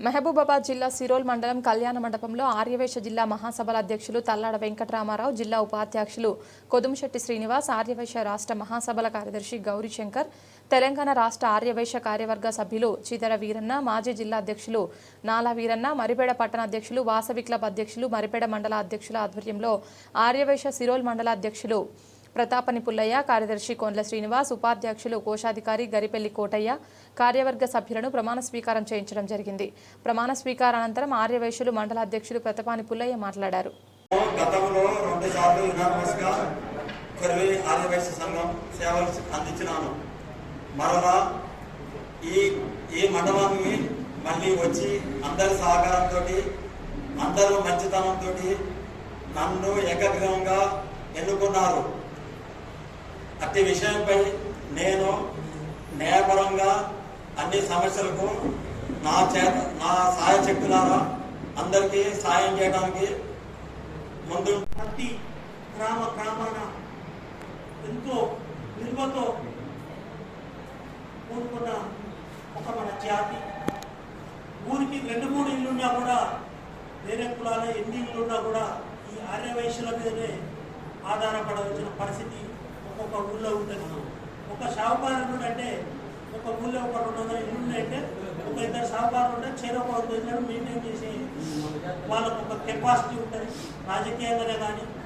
మహబూబాబాద్ జిల్లా సిరోల్ మండలం కళ్యాణ మండపంలో ఆర్యవేశ జిల్లా మహాసభల అధ్యక్షులు తల్లాడ వెంకటరామారావు జిల్లా ఉపాధ్యక్షులు కొదుమశెట్టి శ్రీనివాస్ ఆర్యవైశ్య రాష్ట్ర మహాసభల కార్యదర్శి గౌరీశంకర్ తెలంగాణ రాష్ట్ర ఆర్యవైశ్య కార్యవర్గ సభ్యులు చిదర వీరన్న మాజీ జిల్లా అధ్యక్షులు నాలా వీరన్న మరిపేడ పట్టణ అధ్యక్షులు వాసవి క్లబ్ అధ్యక్షులు మరిపేడ మండల అధ్యక్షుల ఆధ్వర్యంలో ఆర్యవైశ్య సిరోల్ మండల అధ్యక్షులు ప్రతాపని పుల్లయ్య కార్యదర్శి కొండ్ల శ్రీనివాస్ ఉపాధ్యక్షులు కోశాధికారి గరిపెల్లి కోటయ్య కార్యవర్గ సభ్యులను ప్రమాణ స్వీకారం చేయించడం జరిగింది. ప్రమాణ స్వీకార అనంతరం ఆర్యవైశ్యులు మండల అధ్యక్షులు ప్రతాపాని పుల్లయ్య మాట్లాడారు. ఈ ఈ మండలానికి మళ్ళీ వచ్చి అందరి సహకారంతో అందరూ మంచితనంతో నన్ను ఏకగ్రహంగా ఎన్నుకున్నారు. ప్రతి విషయంపై నేను న్యాయపరంగా అన్ని సమస్యలకు నా చేత నా సహాయ శక్తులారా అందరికీ సాయం చేయడానికి ముందు ప్రతి గ్రామ గ్రామాన ఎంతో విలువతో కూడుకున్న ఒక మన జాతి. ఊరికి రెండు మూడు ఇల్లున్నా కూడా వేరే కులాల ఎన్ని ఇల్లున్నా కూడా ఈ ఆర్యవైశ్యుల మీదనే ఆధారపడవలసిన పరిస్థితి ఒక్కొక్క ఊళ్ళో ఉంటుంది ఒక షావుకారుడు అంటే ఒక ఊళ్ళో ఒక రెండు వందల ఇల్లు ఉన్నాయంటే ఒక ఇద్దరు షావుకారులు ఉంటే చెరొక వంద ఇళ్ళను మెయింటైన్ చేసి వాళ్ళకు ఒక కెపాసిటీ ఉంటుంది. రాజకీయంగానే కానీ